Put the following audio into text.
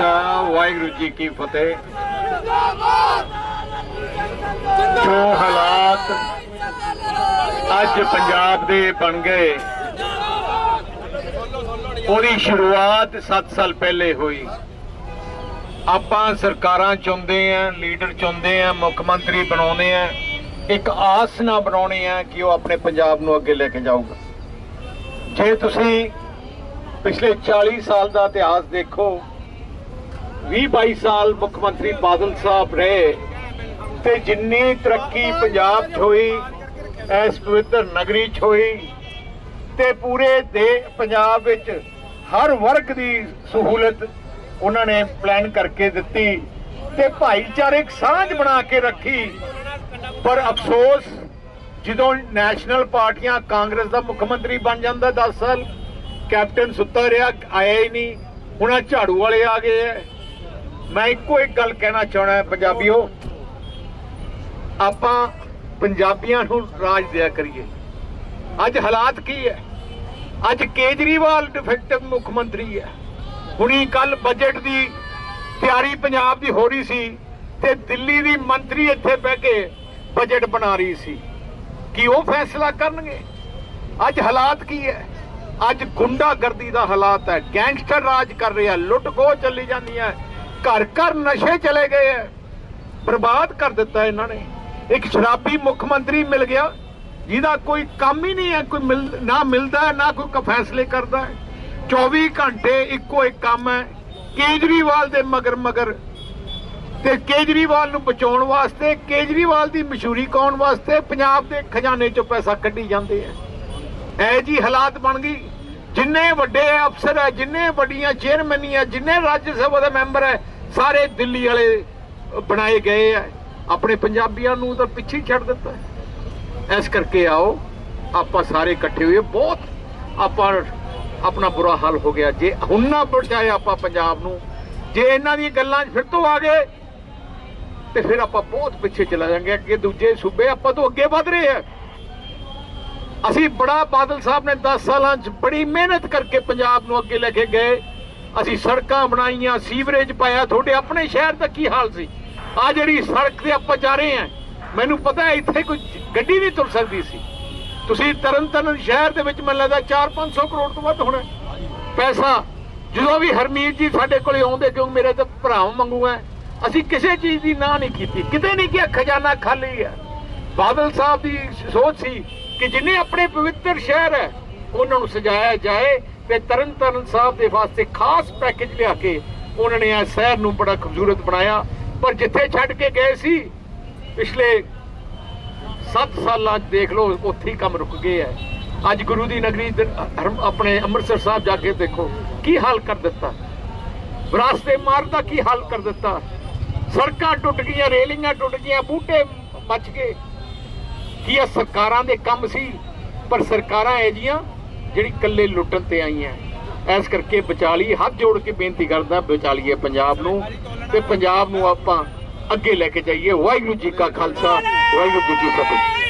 ਖਾਲਸਾ ਵਾਹਿਗੁਰੂ ਜੀ ਕੀ ਫਤਿਹ। ਜੋ ਹਾਲਾਤ ਅੱਜ ਪੰਜਾਬ ਦੇ ਬਣ ਗਏ, ਉਹਦੀ ਸ਼ੁਰੂਆਤ 7 ਸਾਲ ਪਹਿਲੇ ਹੋਈ। ਆਪਾਂ ਸਰਕਾਰਾਂ ਚੁਣਦੇ ਆਂ ਲੀਡਰ ਚੁਣਦੇ ਆਂ ਮੁੱਖ ਮੰਤਰੀ ਬਣਾਉਂਦੇ ਆਂ ਇੱਕ ਆਸ ਨਾ ਬਣਾਉਣੀ ਆ ਕਿ ਉਹ ਆਪਣੇ ਪੰਜਾਬ ਨੂੰ ਅੱਗੇ ਲੈ ਕੇ ਜਾਊਗਾ। ਜੇ ਤੁਸੀਂ ਪਿਛਲੇ 40 ਸਾਲ ਦਾ ਇਤਿਹਾਸ ਦੇਖੋ 20 22 ਸਾਲ ਮੁੱਖ ਮੰਤਰੀ ਬਾਦਲ ਸਾਹਿਬ ਰਹੇ ਤੇ ਜਿੰਨੀ ਤਰੱਕੀ ਪੰਜਾਬ 'ਚ ਹੋਈ, ਇਸ ਪਵਿੱਤਰ ਨਗਰੀ 'ਚ ਹੋਈ ਤੇ ਪੂਰੇ ਦੇ ਪੰਜਾਬ ਵਿੱਚ ਹਰ ਵਰਗ ਦੀ ਸਹੂਲਤ ਉਹਨਾਂ ਨੇ ਪਲਾਨ ਕਰਕੇ ਦਿੱਤੀ ਤੇ ਭਾਈਚਾਰਕ ਸਾਂਝ ਬਣਾ ਕੇ ਰੱਖੀ। ਪਰ ਅਫਸੋਸ, ਜਦੋਂ ਨੈਸ਼ਨਲ ਪਾਰਟੀਆਂ ਕਾਂਗਰਸ ਦਾ ਮੁੱਖ ਮੰਤਰੀ ਬਣ ਜਾਂਦਾ 10 ਸਾਲ, ਕੈਪਟਨ ਸੁੱਤਾ ਰਿਹਾ, ਆਇਆ ਹੀ ਨਹੀਂ। ਹੁਣ ਝਾੜੂ ਵਾਲੇ ਆ ਗਏ ਐ। ਮੈਂ ਇੱਕੋ ਇੱਕ ਗੱਲ ਕਹਿਣਾ ਚਾਹਣਾ ਹੈ ਪੰਜਾਬੀਓ। ਆਪਾਂ ਪੰਜਾਬੀਆਂ ਨੂੰ ਰਾਜ ਦਿਆ ਕਰੀਏ। ਅੱਜ ਹਾਲਾਤ ਕੀ ਹੈ? ਅੱਜ ਕੇਜਰੀਵਾਲ ਡਿਫੈਕਟਿਵ ਮੁੱਖ ਮੰਤਰੀ ਹੈ। ਹੁਣੀ ਕੱਲ ਬਜਟ ਦੀ ਤਿਆਰੀ ਪੰਜਾਬ ਦੀ ਹੋ ਰਹੀ ਸੀ ਤੇ ਦਿੱਲੀ ਦੀ ਮੰਤਰੀ ਇੱਥੇ ਬਹਿ ਕੇ ਬਜਟ ਬਣਾ ਰਹੀ ਸੀ। ਕੀ ਉਹ ਫੈਸਲਾ ਕਰਨਗੇ? ਅੱਜ ਹਾਲਾਤ ਕੀ ਹੈ? ਅੱਜ ਗੁੰਡਾਗਰਦੀ ਦਾ ਹਾਲਾਤ ਹੈ। ਗੈਂਗਸਟਰ ਰਾਜ ਕਰ ਰਿਹਾ। ਲੁੱਟ ਖੋਹ ਚੱਲੀ ਜਾਂਦੀ ਹੈ। ਘਰ ਘਰ ਨਸ਼ੇ ਚਲੇ ਗਏ ਹੈ ਬਰਬਾਦ ਕਰ ਦਿੱਤਾ ਇਹਨਾਂ ਨੇ। ਇੱਕ ਸ਼ਰਾਬੀ ਮੁੱਖ ਮੰਤਰੀ ਮਿਲ ਗਿਆ, ਜਿਹਦਾ ਕੋਈ ਕੰਮ ਹੀ ਨਹੀਂ ਹੈ ਕੋਈ ਮਿਲ- ਨਾ ਮਿਲਦਾ, ਨਾ ਕੋਈ ਫੈਸਲੇ ਕਰਦਾ ਹੈ 24 ਘੰਟੇ ਇੱਕੋ ਇੱਕ ਕੰਮ ਹੈ ਕੇਜਰੀਵਾਲ ਦੇ ਮਗਰ ਮਗਰ। ਤੇ ਕੇਜਰੀਵਾਲ ਨੂੰ ਬਚਾਉਣ ਵਾਸਤੇ, ਕੇਜਰੀਵਾਲ ਦੀ ਮਸ਼ਹੂਰੀ ਕੌਣ ਵਾਸਤੇ? ਪੰਜਾਬ ਦੇ ਖਜ਼ਾਨੇ ਚੋਂ ਪੈਸਾ ਕੱਢੀ ਜਾਂਦੇ ਆ ਐ ਜੀ ਹਾਲਾਤ ਬਣ ਗਈ। ਜਿੰਨੇ ਵੱਡੇ ਅਫਸਰ ਹੈ, ਜਿੰਨੇ ਵੱਡੀਆਂ ਚੇਅਰਮੈਨੀਆਂ ਜਿੰਨੇ ਰਾਜ ਸਭਾ ਦੇ ਮੈਂਬਰ ਹੈ, ਸਾਰੇ ਦਿੱਲੀ ਵਾਲੇ ਬਣਾਏ ਗਏ ਆ। ਆਪਣੇ ਪੰਜਾਬੀਆਂ ਨੂੰ ਤਾਂ ਪਿੱਛੇ ਛੱਡ ਦਿੱਤਾ। ਹੈ। ਇਸ ਕਰਕੇ ਆਓ, ਆਪਾਂ ਸਾਰੇ ਇਕੱਠੇ ਹੋਏ ਬਹੁਤ ਆਪਾਂ ਆਪਣਾ ਬੁਰਾ ਹਾਲ ਹੋ ਗਿਆ। ਜੇ ਹੁਣ ਨਾ ਬਚਾਏ ਆਪਾਂ ਪੰਜਾਬ ਨੂੰ, ਜੇ ਇਹਨਾਂ ਦੀਆਂ ਗੱਲਾਂ 'ਚ ਫਿਰ ਤੋਂ ਆ ਗਏ, ਤੇ ਫਿਰ ਆਪਾਂ ਬਹੁਤ ਪਿੱਛੇ ਚਲਾ ਜਾਾਂਗੇ ਅੱਗੇ ਦੂਜੇ ਸੂਬੇ ਆਪਾਂ ਤੋਂ ਅੱਗੇ ਵਧ ਰਹੇ ਆ। ਅਸੀਂ ਬੜਾ ਬਾਦਲ ਸਾਹਿਬ ਨੇ 10 ਸਾਲਾਂ 'ਚ ਬੜੀ ਮਿਹਨਤ ਕਰਕੇ ਪੰਜਾਬ ਨੂੰ ਅੱਗੇ ਲੈ ਕੇ ਗਏ। ਅਸੀਂ ਸੜਕਾਂ ਬਣਾਈਆਂ, ਸੀਵਰੇਜ ਪਾਇਆ। ਤੁਹਾਡੇ ਆਪਣੇ ਸ਼ਹਿਰ ਦਾ ਕੀ ਹਾਲ ਸੀ? ਆ ਜਿਹੜੀ ਸੜਕ ਤੇ ਆਪਾਂ ਜਾ ਰਹੇ ਆ ਮੈਨੂੰ ਪਤਾ ਹੈ ਇੱਥੇ ਕੋਈ ਗੱਡੀ ਨਹੀਂ ਤੁਰ ਸਕਦੀ ਸੀ। ਤੁਸੀਂ ਤਰਨਤਾਰਨ ਸ਼ਹਿਰ ਦੇ ਵਿੱਚ ਮੈਨੂੰ ਲੱਗਦਾ 4-500 ਕਰੋੜ ਤੋਂ ਵੱਧ ਹੋਣਾ ਪੈਸਾ, ਜਦੋਂ ਵੀ ਹਰਮੀਤ ਜੀ ਸਾਡੇ ਕੋਲੇ ਆਉਂਦੇ, ਕਿਉਂ ਮੇਰੇ ਤਾਂ ਭਰਾ ਵਾਂਗੂ ਹੈ। ਅਸੀਂ ਕਿਸੇ ਚੀਜ਼ ਦੀ ਨਾ ਨਹੀਂ ਕੀਤੀ। ਕਿਤੇ ਨਹੀਂ ਕਿ ਖਜ਼ਾਨਾ ਖਾਲੀ ਹੈ। ਬਾਦਲ ਸਾਹਿਬ ਦੀ ਸੋਚ ਸੀ ਕਿ ਜਿੰਨੇ ਆਪਣੇ ਪਵਿੱਤਰ ਸ਼ਹਿਰ ਹੈ, ਉਹਨਾਂ ਨੂੰ ਸਜਾਇਆ ਜਾਏ ਤੇ ਤਰਨਤਾਰਨ ਸਾਹਿਬ ਦੇ ਵਾਸਤੇ ਖਾਸ ਪੈਕੇਜ ਲਿਆ ਕੇ ਉਹਨਾਂ ਨੇ ਇਹ ਸ਼ਹਿਰ ਨੂੰ ਬੜਾ ਖੂਬਸੂਰਤ ਬਣਾਇਆ। ਪਰ ਜਿੱਥੇ ਛੱਡ ਕੇ ਗਏ ਸੀ, ਪਿਛਲੇ 7 ਸਾਲਾਂ 'ਚ ਦੇਖ ਲਓ, ਉੱਥੇ ਹੀ ਕੰਮ ਰੁਕ ਗਏ ਹੈ। ਅੱਜ ਗੁਰੂ ਦੀ ਨਗਰੀ ਆਪਣੇ ਅੰਮ੍ਰਿਤਸਰ ਸਾਹਿਬ ਜਾ ਕੇ ਦੇਖੋ, ਕੀ ਹਾਲ ਕਰ ਦਿੱਤਾ। ਵਿਰਾਸਤੇ ਮਾਰ ਦਾ ਕੀ ਹਾਲ ਕਰ ਦਿੱਤਾ। ਸੜਕਾਂ ਟੁੱਟ ਗਈਆਂ, ਰੇਲਿੰਗਾਂ ਟੁੱਟ ਗਈਆਂ, ਬੂਟੇ ਮੱਚ ਗਏ। ਕੀ ਇਹ ਸਰਕਾਰਾਂ ਦੇ ਕੰਮ ਸੀ, ਪਰ ਸਰਕਾਰਾਂ ਇਹ ਜੀਆਂ ਜਿਹੜੀ ਕੱਲੇ ਲੁੱਟਣ ਤੇ ਆਈਆਂ। ਇਸ ਕਰਕੇ ਵਿਚਾਲੀ ਹੱਥ ਜੋੜ ਕੇ ਬੇਨਤੀ ਕਰਦਾ, ਬਚਾ ਲਈਏ ਪੰਜਾਬ ਨੂੰ ਤੇ ਪੰਜਾਬ ਨੂੰ ਆਪਾਂ ਅੱਗੇ ਲੈ ਕੇ ਜਾਈਏ। ਵਾਹਿਗੁਰੂ ਜੀ ਕਾ ਖਾਲਸਾ, ਵਾਹਿਗੁਰੂ ਜੀ ਕੀ ਫਤਿਹ।